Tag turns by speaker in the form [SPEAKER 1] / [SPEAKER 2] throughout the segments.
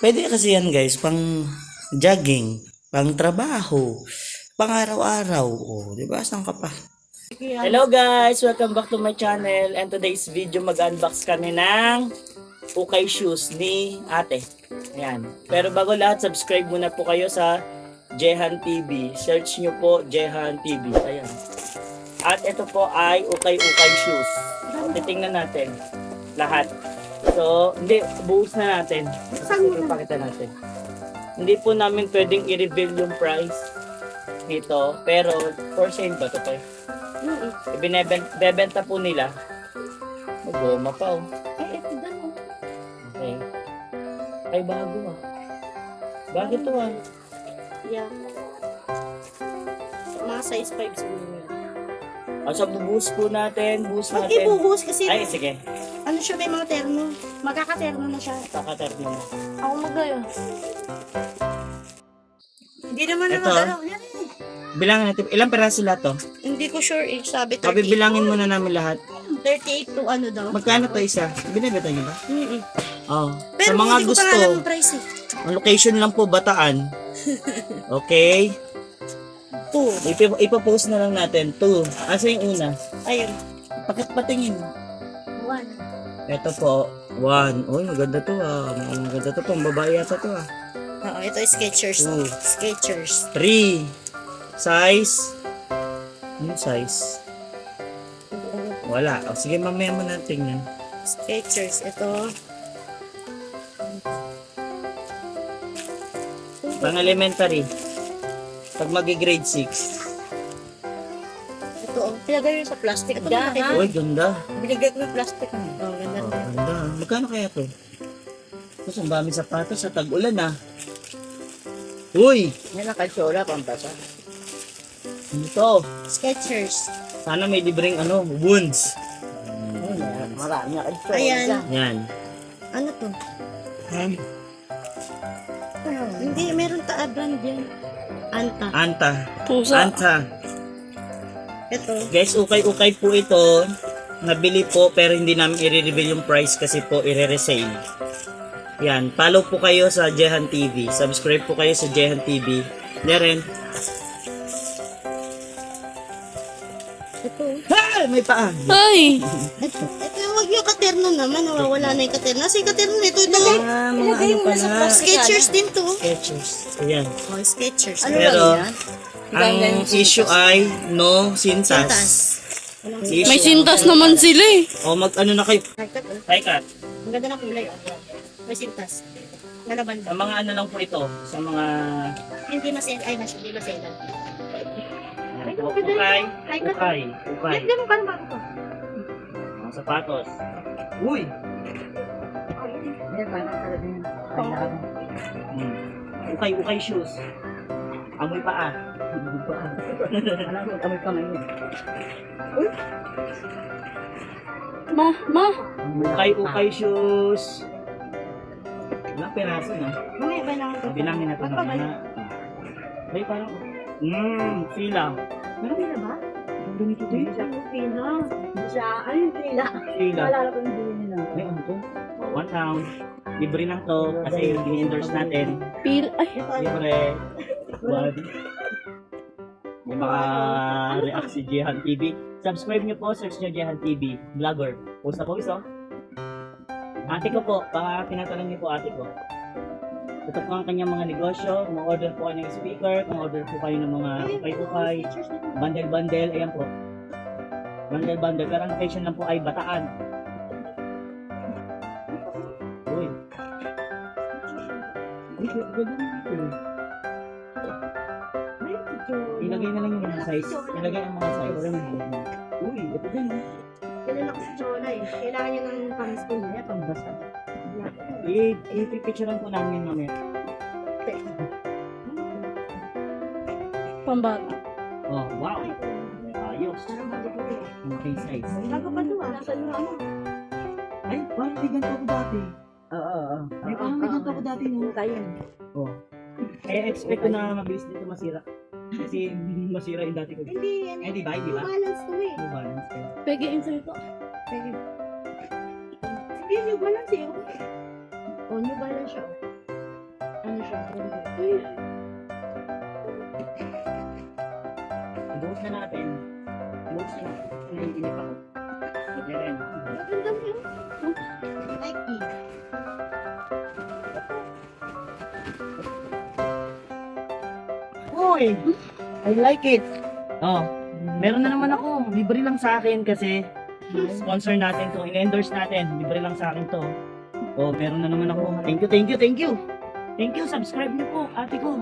[SPEAKER 1] Pwede kasi yan guys, pang jogging, pang trabaho, pang araw-araw. O, di ba? Saan ka pa? Hello guys! Welcome back to my channel. And today's video, mag-unbox kami ng Ukay Shoes ni ate. Ayan. Pero bago lahat, subscribe muna po kayo sa Jehan TV. Search nyo po Jehan TV. Ayan. At ito po ay Ukay Ukay Shoes. Titingnan natin lahat. So, hindi, buhos na natin. Sige, pakita natin. Hindi po namin pwedeng i-reveal yung price nito. Pero, for sale ba ito pa? Ibinebenta po nila. May goma pa oh.
[SPEAKER 2] Eh, ito daw.
[SPEAKER 1] Okay. Ay, bago ah. Bago to ah.
[SPEAKER 2] Yeah. Mga size 5 siguro.
[SPEAKER 1] O, so, bubuhos po natin. Buhos
[SPEAKER 2] Huwag
[SPEAKER 1] natin.
[SPEAKER 2] ibuhos kasi
[SPEAKER 1] Ay, sige.
[SPEAKER 2] ano siya may mga terno. Magkakaterno na siya.
[SPEAKER 1] Kakatar mo na.
[SPEAKER 2] Ako magayo. Hindi naman na
[SPEAKER 1] Ito.
[SPEAKER 2] magalaw. Yan eh.
[SPEAKER 1] Bilangin natin. Ilang peraso lahat to?
[SPEAKER 2] Hindi ko sure age. Sabi 38.
[SPEAKER 1] Pabibilangin muna namin lahat.
[SPEAKER 2] 38 to ano daw.
[SPEAKER 1] Magkano to isa? Binibenta niyo ba?
[SPEAKER 2] Mm-mm.
[SPEAKER 1] Oo.
[SPEAKER 2] Pero
[SPEAKER 1] Sa mga
[SPEAKER 2] hindi ko
[SPEAKER 1] gusto,
[SPEAKER 2] pa alam yung price eh.
[SPEAKER 1] ang location lang po Bataan. Okay?
[SPEAKER 2] Two.
[SPEAKER 1] Ip- ipopost na lang natin. Two. Asa yung una?
[SPEAKER 2] Ayun.
[SPEAKER 1] Bakit patingin?
[SPEAKER 2] One.
[SPEAKER 1] Ito po. One. Uy, maganda to ah. Maganda to. Pang babae yata to ah.
[SPEAKER 2] Oo, ito is Skechers.
[SPEAKER 1] Two.
[SPEAKER 2] Skechers.
[SPEAKER 1] Three. Size. Yung size. Wala. O, sige, mamaya mo na tingnan.
[SPEAKER 2] Skechers. Ito.
[SPEAKER 1] Pang elementary. Pag magi-grade 6.
[SPEAKER 2] Ito. oh. Pinagay yun sa plastic. Ito malaki.
[SPEAKER 1] Uy, ganda.
[SPEAKER 2] Binigay ko yung plastic. Oh, ganda
[SPEAKER 1] Oh, ganda. Magkano kaya to? Tapos ang dami sapatos sa tag-ulan ah. Uy!
[SPEAKER 2] May nakatsola pang basa.
[SPEAKER 1] Ano to?
[SPEAKER 2] Skechers.
[SPEAKER 1] Sana may libreng ano, wounds.
[SPEAKER 2] Marami Ayan.
[SPEAKER 1] Yan.
[SPEAKER 2] Ano to? Hindi, meron ta brand yan. Anta.
[SPEAKER 1] Anta.
[SPEAKER 2] Pusa.
[SPEAKER 1] Anta.
[SPEAKER 2] Ito.
[SPEAKER 1] Guys, ukay-ukay po ito. Nabili po pero hindi namin i-reveal yung price kasi po i-resale. Yan. Follow po kayo sa Jehan TV. Subscribe po kayo sa Jehan TV. Deren. Ha! May paa.
[SPEAKER 2] Ay! ito, ito yung wag yung katerno naman. Nawawala na yung katerno. Kasi yung katerno nito, ito.
[SPEAKER 1] Ah, mga ano pala.
[SPEAKER 2] Skechers din to.
[SPEAKER 1] Skechers. Ayan.
[SPEAKER 2] Oh, Skechers.
[SPEAKER 1] Pero, ang issue ay no sintas.
[SPEAKER 2] Sintas.
[SPEAKER 1] Issue.
[SPEAKER 3] May sintas naman sila eh.
[SPEAKER 1] O mag ano na kayo.
[SPEAKER 2] Ay, cut, oh.
[SPEAKER 1] Hi, Kat.
[SPEAKER 2] Ang ganda ng kulay. oh. May sintas. Nalaban
[SPEAKER 1] Sa mga ano lang po ito. Sa mga
[SPEAKER 2] Hindi masel. Ay, mas hindi maselan.
[SPEAKER 1] Ukay.
[SPEAKER 2] maganda
[SPEAKER 1] Ukay.
[SPEAKER 2] yun. Hi, Kat.
[SPEAKER 1] Ukay. Ukay.
[SPEAKER 2] Ay, ganun, parang bago to.
[SPEAKER 1] Mga sapatos. Uy!
[SPEAKER 2] Hindi, parang talaga yun.
[SPEAKER 1] Hmm. Ukay, ukay shoes. Amoy paa. Amoy paa.
[SPEAKER 2] Alam ko, amoy kamay yun.
[SPEAKER 3] Ma, ma.
[SPEAKER 1] Ukay, ukay shoes. Ilang peraso na?
[SPEAKER 2] Mamaya ba lang ito?
[SPEAKER 1] Bilangin natin mamaya. Ay, parang... Mmm, sila.
[SPEAKER 2] Meron pila ba?
[SPEAKER 1] Ganito din.
[SPEAKER 2] Hindi siya pila. Hindi siya, ano yung pila?
[SPEAKER 1] Sila.
[SPEAKER 2] Naalala ko yung bilhin nila.
[SPEAKER 1] May ano to? One pound. Libre lang to kasi ini-endorse natin.
[SPEAKER 3] Pil, ay.
[SPEAKER 2] Ito?
[SPEAKER 1] Libre. One. May mga react si Jehan TV. Subscribe niyo po, search niyo Jehan TV. Vlogger. Post na po iso. Ate ko po, baka tinatanong niyo po ate ko. Ito po ang kanyang mga negosyo. Kung order po kayo ng speaker, kung order po kayo ng mga ukay-ukay, bundle-bundle, ayan po. Bundle-bundle. Pero ang location lang po ay Bataan. Uy. Ilagay na lang yung mga size. Ilagay ang mga size. Uy, ito din. oh.
[SPEAKER 2] Kilala ko si Chola eh. Kailangan niya ng pang school niya, pang
[SPEAKER 1] I- ipipicturean po namin mamaya.
[SPEAKER 3] Pambata.
[SPEAKER 1] Oh, wow. Ayos.
[SPEAKER 2] Parang bago ko ito.
[SPEAKER 1] Okay size.
[SPEAKER 2] Bago pa ito ah. Nasa yung ano?
[SPEAKER 1] Ay, parang may ganito ako dati.
[SPEAKER 2] Oo, oo.
[SPEAKER 1] Ay, parang may ganito ako dati no.
[SPEAKER 2] Tayo.
[SPEAKER 1] Oh. Kaya expect ko na mabilis dito masira. Kasi hindi masira yung dati ko.
[SPEAKER 2] Hindi, yan.
[SPEAKER 1] Ay, di ba? Di ba?
[SPEAKER 2] Balance to eh.
[SPEAKER 1] Balance kayo.
[SPEAKER 3] Pegi insert ko.
[SPEAKER 2] Pwede. Hindi, new balance eh. Oh, new balance siya. oh.
[SPEAKER 1] Ibuhos na natin. Ibuhos na. Naiinip ako. Yan.
[SPEAKER 2] Nike.
[SPEAKER 1] Uy! I like it. Oh, meron na naman ako. Libre lang sa akin kasi sponsor natin to. In-endorse natin. Libre lang sa akin to. Oh, meron na naman ako. Thank you, thank you, thank you. Thank you, subscribe niyo po, ate ko.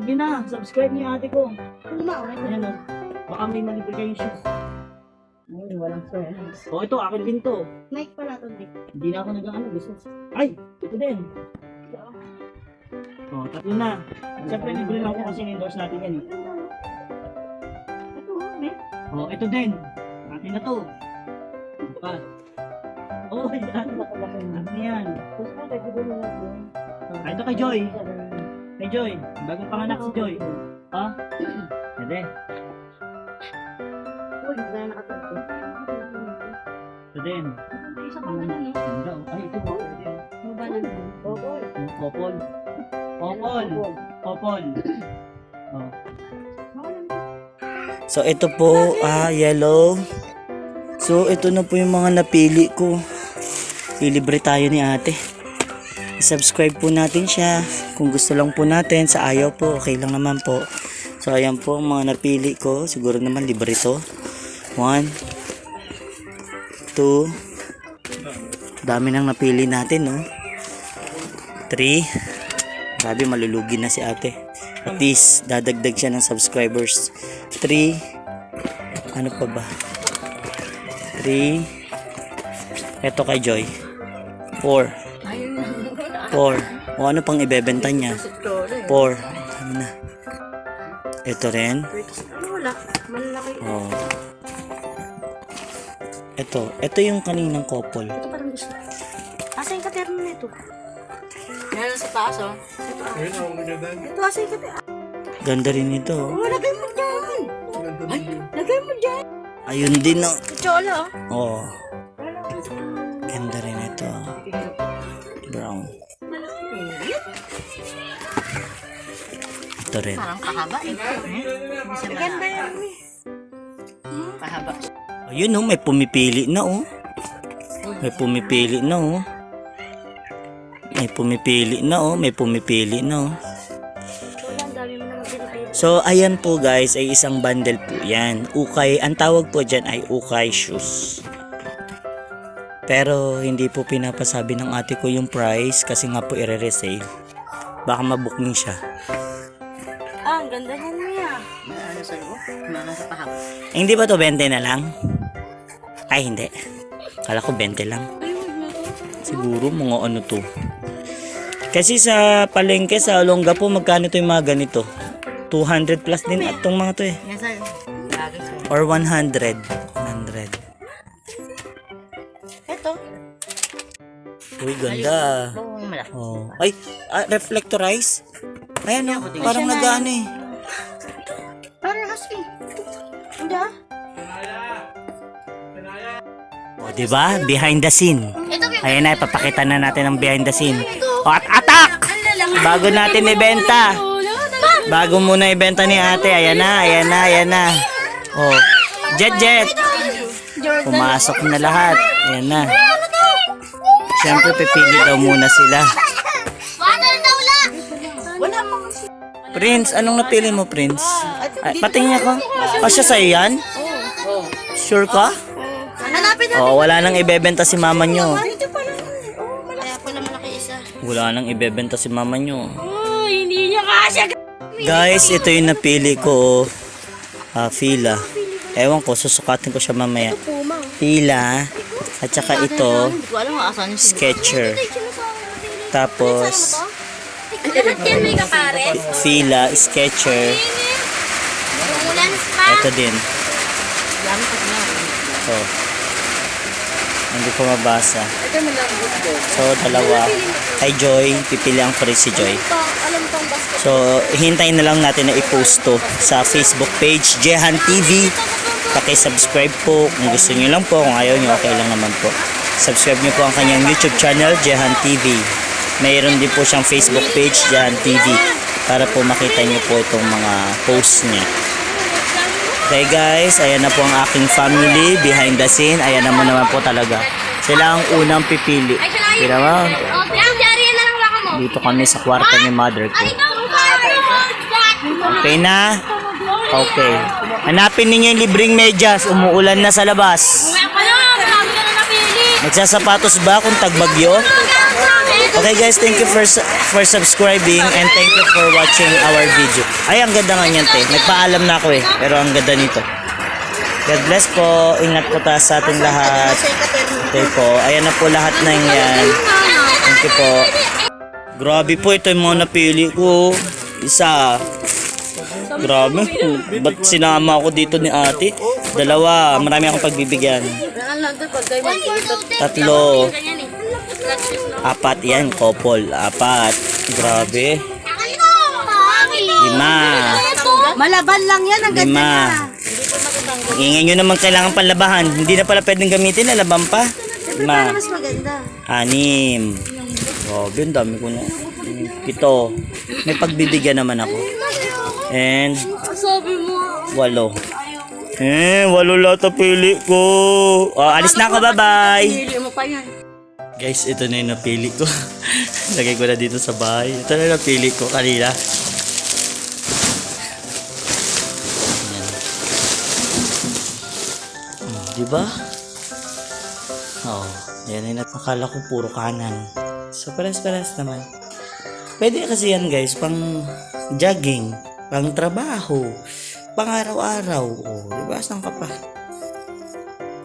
[SPEAKER 1] Sige na, subscribe niyo ate ko. Ayan o. Baka may malibre kayong shoes. Ay, walang sense. Oh, ito, akin din to.
[SPEAKER 2] Nike pala to, Nick.
[SPEAKER 1] Hindi na ako nag-ano, gusto. Ay, ito din. Oh, tatlo na. Siyempre, libre lang ako kasi in-endorse natin yan eh.
[SPEAKER 2] Ito, Nick.
[SPEAKER 1] Oh, ito din. Atin na to. Ito Oh, yan. Atin yan. Ah, ito kay Joy. Kay Joy. Bagong panganak si Joy. Ha? Pwede.
[SPEAKER 2] Uy, wala nakatulog.
[SPEAKER 1] Ito din.
[SPEAKER 2] Isa pa nga no?
[SPEAKER 1] Ganda. oh. Ay, ito. oh. Pwede.
[SPEAKER 2] Ano ba na? Popol.
[SPEAKER 1] Popol. Popol. Popol. Oh. So ito po, ah, yellow. So ito na po yung mga napili ko. Ilibre tayo ni ate. I-subscribe po natin siya. Kung gusto lang po natin, sa ayaw po, okay lang naman po. So ayan po ang mga napili ko. Siguro naman libre to. One. Two. Dami nang napili natin, no? Three. Grabe, malulugi na si ate. At least, dadagdag siya ng subscribers. 3. Ano pa ba? 3. Ito kay Joy. 4. 4. O ano pang ibebenta niya? 4. Ano na? Ito rin.
[SPEAKER 2] Wala? Malalaki.
[SPEAKER 1] Oh. Ito. Ito yung kaninang couple.
[SPEAKER 2] Ito parang gusto. Asa yung katerno nito? Meron sa taas, oh. Ito, ah. Ito, asa yung katerno?
[SPEAKER 1] Ganda rin ito.
[SPEAKER 2] Oh, lagay mo dyan! Ay, lagay mo dyan!
[SPEAKER 1] Ayun din, no?
[SPEAKER 2] Chola,
[SPEAKER 1] Oh.
[SPEAKER 2] oh.
[SPEAKER 1] Ito rin.
[SPEAKER 2] Parang pahaba, eh. Ganda yan, eh. Pahaba.
[SPEAKER 1] Ayun oh, may pumipili na oh. May pumipili na oh. May pumipili na oh, may pumipili na oh. So ayan po guys, ay isang bundle po yan. Ukay, ang tawag po dyan ay ukay shoes. Pero hindi po pinapasabi ng ate ko yung price kasi nga po i-resale. Baka mabooking siya.
[SPEAKER 2] Ah, ang ganda niyan niya. Ano sa'yo? Mga sa pahaba.
[SPEAKER 1] Eh, hindi ba to 20 na lang? Ay hindi. Kala ko 20 lang. Siguro mga ano to. Kasi sa palengke sa Olonga po magkano to yung mga ganito? 200 plus din at tong mga to eh. Or 100. 100.
[SPEAKER 2] Ito.
[SPEAKER 1] Uy, ganda.
[SPEAKER 2] Malaki.
[SPEAKER 1] Oh. Ay, ah, reflectorize? Ayan oh, parang nag-ano eh.
[SPEAKER 2] Parang husky. Hindi ah.
[SPEAKER 1] O, di ba? Behind the scene.
[SPEAKER 2] Ito,
[SPEAKER 1] Ayan na, ipapakita na natin ang behind the scene. O, at attack! Bago natin ibenta. Bago muna ibenta ni ate. Ayan na, ayan na, ayan na. O, jet jet. Pumasok na lahat. Ayan na. Siyempre, pipili daw muna sila. Prince, anong napili mo, Prince? Ay, patingin ako. O, siya sa'yo yan? Sure ka?
[SPEAKER 2] Hanapin na.
[SPEAKER 1] O, wala nang ibebenta si mama nyo.
[SPEAKER 2] Ito pala. Oh, malaki. Kaya pala malaki isa.
[SPEAKER 1] Wala nang ibebenta si mama nyo.
[SPEAKER 2] Oh, hindi niya kasya.
[SPEAKER 1] Guys, ito yung napili ko. Ah, fila. Ewan ko, susukatin ko siya mamaya. Fila. At saka ito, Sketcher. Tapos,
[SPEAKER 2] Lahat yan may kapares.
[SPEAKER 1] fila, sketcher.
[SPEAKER 2] Umulan pa.
[SPEAKER 1] Ito din. So, hindi ko mabasa. So, dalawa. Kay Joy, pipilihan ko rin si Joy.
[SPEAKER 2] Alam tong basket.
[SPEAKER 1] So, hintayin na lang natin na i-post to sa Facebook page, Jehan TV. Paki-subscribe po kung gusto niyo lang po. Kung ayaw niyo, okay lang naman po. Subscribe niyo po ang kanyang YouTube channel, Jehan TV. Mayroon din po siyang Facebook page dyan, TV, para po makita niyo po itong mga posts niya. Okay guys, ayan na po ang aking family behind the scene. Ayan na mo naman po talaga. Sila ang unang pipili. Sila mo,
[SPEAKER 2] Oh, mo.
[SPEAKER 1] dito kami sa kwarto ni mother ko. Okay na? Okay. Hanapin ninyo yung libreng medyas. Umuulan na sa labas.
[SPEAKER 2] Marami ka na napili.
[SPEAKER 1] Magsasapatos ba kung tagbagyo? Okay guys, thank you for for subscribing and thank you for watching our video. Ay, ang ganda nga niyan, te. Nagpaalam na ako eh, pero ang ganda nito. God bless po. Ingat po tayo sa ating lahat. Okay po. Ayan na po lahat na yan. Thank you po. Grabe po, ito yung mga napili ko. Isa. Grabe. Ba't sinama ako dito ni ate? Dalawa. Marami akong pagbibigyan. Tatlo. Apat yan, couple. Apat. Grabe. Lima.
[SPEAKER 2] Malaban lang yan. Ang
[SPEAKER 1] Lima. Ingay nyo naman kailangan panlabahan. Hindi na pala pwedeng gamitin. Nalaban pa. Lima.
[SPEAKER 2] Mas maganda.
[SPEAKER 1] Anim. Grabe, ang dami ko na. Pito. May pagbibigyan naman ako. And
[SPEAKER 2] Sabi mo.
[SPEAKER 1] walo. Eh, walo lahat ang pili ko. Oh, alis na ako. Bye-bye.
[SPEAKER 2] Pili mo pa yan.
[SPEAKER 1] Guys, ito na yung napili ko. Lagay ko na dito sa bahay. Ito na yung napili ko kanina. Hmm, di ba? Oo. Oh, yan yung nakakala ko puro kanan. So, pares-pares naman. Pwede kasi yan guys, pang jogging, pang trabaho, pang araw-araw. Oh, di ba? Saan ka pa?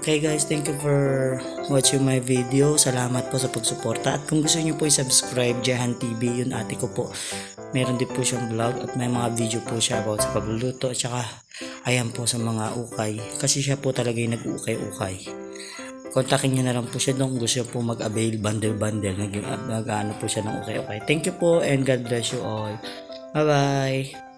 [SPEAKER 1] Okay guys, thank you for watching my video. Salamat po sa pagsuporta. At kung gusto niyo po i-subscribe, Jehan TV, yun ate ko po. Meron din po siyang vlog at may mga video po siya about sa pagluluto. At saka, ayan po sa mga ukay. Kasi siya po talaga yung nag-ukay-ukay. Kontakin niyo na lang po siya doon gusto po mag-avail bundle-bundle. Nag- nag-ano po siya ng ukay-ukay. Thank you po and God bless you all. Bye-bye!